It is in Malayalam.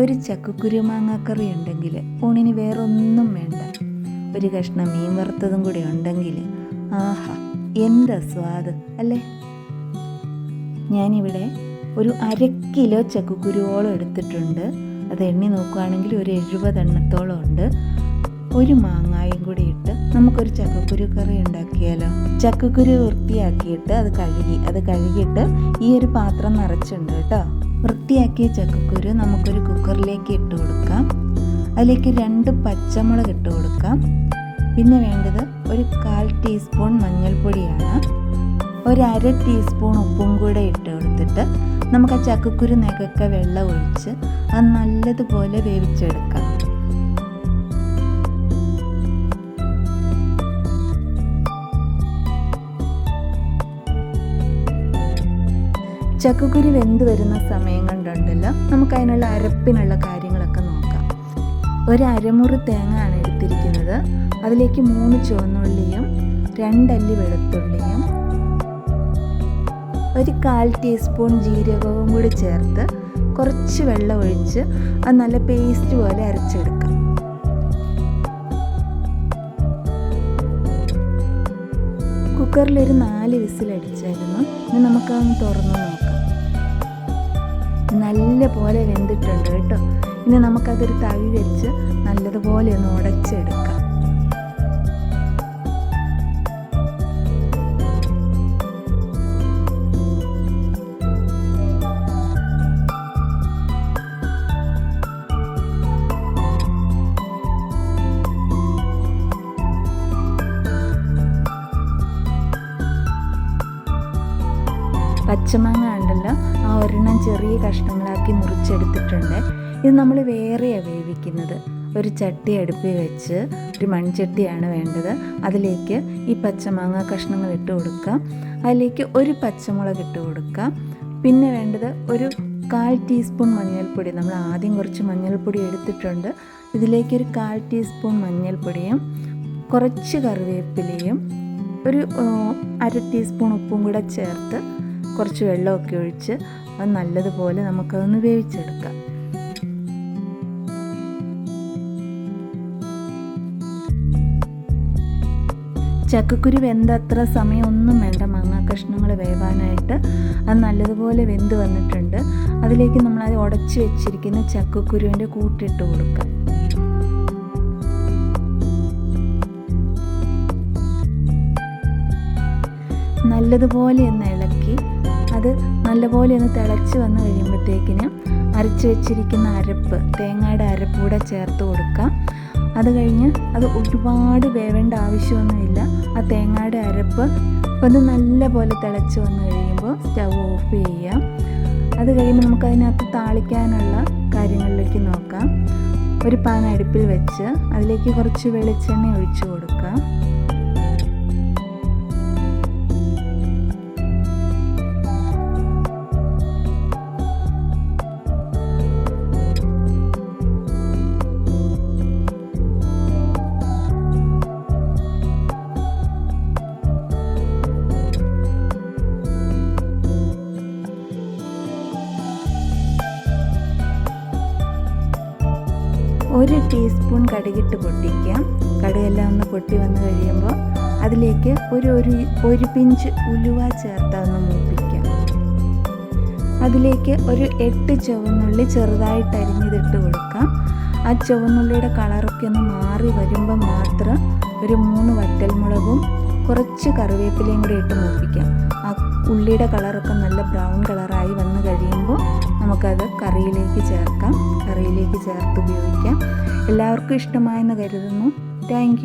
ഒരു ചക്കക്കുരു മാങ്ങാക്കറി ഉണ്ടെങ്കിൽ ഊണിന് വേറൊന്നും വേണ്ട. ഒരു കഷ്ണം മീൻ വറുത്തതും കൂടി ഉണ്ടെങ്കിൽ ആഹാ എന്താ സ്വാദ് അല്ലേ? ഞാനിവിടെ ഒരു അര കിലോ ചക്കക്കുരുവോളം എടുത്തിട്ടുണ്ട്. അത് എണ്ണി നോക്കുകയാണെങ്കിൽ ഒരു എഴുപതെണ്ണത്തോളം ഉണ്ട്. ഒരു മാങ്ങായും കൂടി ഇട്ട് നമുക്കൊരു ചക്കക്കുരു കറി ഉണ്ടാക്കിയാലോ? ചക്കക്കുരു വൃത്തിയാക്കിയിട്ട് അത് കഴുകി അത് കഴുകിയിട്ട് ഈ ഒരു പാത്രം നിറച്ചുണ്ട് കേട്ടോ. വൃത്തിയാക്കിയ ചക്കക്കുരു നമുക്കൊരു കുക്കറിലേക്ക് ഇട്ട് കൊടുക്കാം. അതിലേക്ക് രണ്ട് പച്ചമുളക് ഇട്ട് കൊടുക്കാം. പിന്നെ വേണ്ടത് ഒരു കാൽ ടീസ്പൂൺ മഞ്ഞൾപ്പൊടിയാണ്. ഒരു അര ടീസ്പൂൺ ഉപ്പും കൂടെ ഇട്ട് കൊടുത്തിട്ട് നമുക്ക് ആ ചക്കക്കുരു നെകൊക്കെ വെള്ളം ഒഴിച്ച് അത് നല്ലതുപോലെ വേവിച്ചെടുക്കാം. ചക്കക്കുരു വെന്ത് വരുന്ന സമയം കൊണ്ടുണ്ടല്ലോ? നമുക്ക് അതിനുള്ള അരപ്പിനുള്ള കാര്യങ്ങളൊക്കെ നോക്കാം. ഒരു അരമുറി തേങ്ങ ആണ് എടുത്തിരിക്കുന്നത്. അതിലേക്ക് മൂന്ന് ചുവന്നുള്ളിയും രണ്ടല്ലി വെളുത്തുള്ളിയും ഒരു കാൽ ടീസ്പൂൺ ജീരകവും കൂടി ചേർത്ത് കുറച്ച് വെള്ളം ഒഴിച്ച് അത് നല്ല പേസ്റ്റ് പോലെ അരച്ചെടുക്കാം. കുക്കറിൽ ഒരു നാല് വിസിലടിച്ചായിരുന്നു. ഇനി നമുക്കതൊന്ന് തുറന്ന് നോക്കാം. നല്ല പോലെ വെന്തിട്ടുണ്ട് കേട്ടോ. ഇനി നമുക്കതൊരു തവി വെച്ച് നല്ലതുപോലെ ഒന്ന് ഉടച്ചെടുക്കാം. പച്ചമാങ്ങ ഉണ്ടല്ലോ ആ ഒരെണ്ണം ചെറിയ കഷ്ണങ്ങളാക്കി മുറിച്ചെടുത്തിട്ടുണ്ട്. ഇത് നമ്മൾ വേറെയാണ് വേവിക്കുന്നത്. ഒരു ചട്ടി അടുപ്പിൽ വെച്ച് ഒരു മൺചട്ടിയാണ് വേണ്ടത്. അതിലേക്ക് ഈ പച്ചമാങ്ങ കഷ്ണങ്ങൾ ഇട്ട് കൊടുക്കാം. അതിലേക്ക് ഒരു പച്ചമുളക് ഇട്ട് കൊടുക്കാം. പിന്നെ വേണ്ടത് ഒരു കാൽ ടീസ്പൂൺ മഞ്ഞൾപ്പൊടി. നമ്മൾ ആദ്യം കുറച്ച് മഞ്ഞൾപ്പൊടി എടുത്തിട്ടുണ്ട്. ഇതിലേക്ക് ഒരു കാൽ ടീസ്പൂൺ മഞ്ഞൾപ്പൊടിയും കുറച്ച് കറിവേപ്പിലയും ഒരു അര ടീസ്പൂൺ ഉപ്പും കൂടെ ചേർത്ത് കുറച്ച് വെള്ളമൊക്കെ ഒഴിച്ച് അത് നല്ലതുപോലെ നമുക്കതൊന്ന് വേവിച്ചെടുക്കാം. ചക്കക്കുരു വെന്ത അത്ര സമയം ഒന്നും വേണ്ട. മാങ്ങാ കഷ്ണങ്ങൾ വേവാനായിട്ട് അത് നല്ലതുപോലെ വെന്ത് വന്നിട്ടുണ്ട്. അതിലേക്ക് നമ്മൾ അത് ഉടച്ച് വെച്ചിരിക്കുന്ന ചക്കക്കുരുവിന്റെ കൂട്ടിട്ട് കൊടുക്കാം. നല്ലതുപോലെ ഒന്ന് ഇളക്കി അത് നല്ലപോലെ ഒന്ന് തിളച്ച് വന്ന് കഴിയുമ്പോഴത്തേക്കിന് അരച്ച് വെച്ചിരിക്കുന്ന അരപ്പ് തേങ്ങയുടെ അരപ്പ് കൂടെ ചേർത്ത് കൊടുക്കാം അത് കഴിഞ്ഞ് അത് ഒരുപാട് വേവേണ്ട ആവശ്യമൊന്നുമില്ല. ആ തേങ്ങയുടെ അരപ്പ് ഒന്ന് നല്ല പോലെ തിളച്ച് വന്ന് കഴിയുമ്പോൾ സ്റ്റൗ ഓഫ് ചെയ്യാം അത് കഴിയുമ്പോൾ നമുക്കതിനകത്ത് താളിക്കാനുള്ള കാര്യങ്ങളിലേക്ക് നോക്കാം. ഒരു പാൻ അടുപ്പിൽ വെച്ച് അതിലേക്ക് കുറച്ച് വെളിച്ചെണ്ണ ഒഴിച്ചു കൊടുക്കാം ഒരു ടീസ്പൂൺ കടുകിട്ട് പൊട്ടിക്കാം. കടുകെല്ലാം ഒന്ന് പൊട്ടി വന്ന് കഴിയുമ്പോൾ അതിലേക്ക് ഒരു ഒരു ഒരു പിഞ്ച് ഉലുവ ചേർത്ത് ഒന്ന് മൂപ്പിക്കാം. അതിലേക്ക് ഒരു എട്ട് ചുവന്നുള്ളി ചെറുതായിട്ട് അരിഞ്ഞതിട്ട് കൊടുക്കാം. ആ ചുവന്നുള്ളിയുടെ കളറൊക്കെ ഒന്ന് മാറി വരുമ്പോൾ മാത്രം ഒരു മൂന്ന് വറ്റൽമുളകും കുറച്ച് കറിവേപ്പിലയും കൂടി ഇട്ട് മൂപ്പിക്കാം. ആ ഉള്ളിയുടെ കളറൊക്കെ നല്ല ബ്രൗൺ കളറായി വന്നു നമുക്കത് കറിയിലേക്ക് ചേർക്കാം. കറിയിലേക്ക് ചേർത്ത് ഉപയോഗിക്കാം. എല്ലാവർക്കും ഇഷ്ടമായെന്ന് കരുതുന്നു. താങ്ക്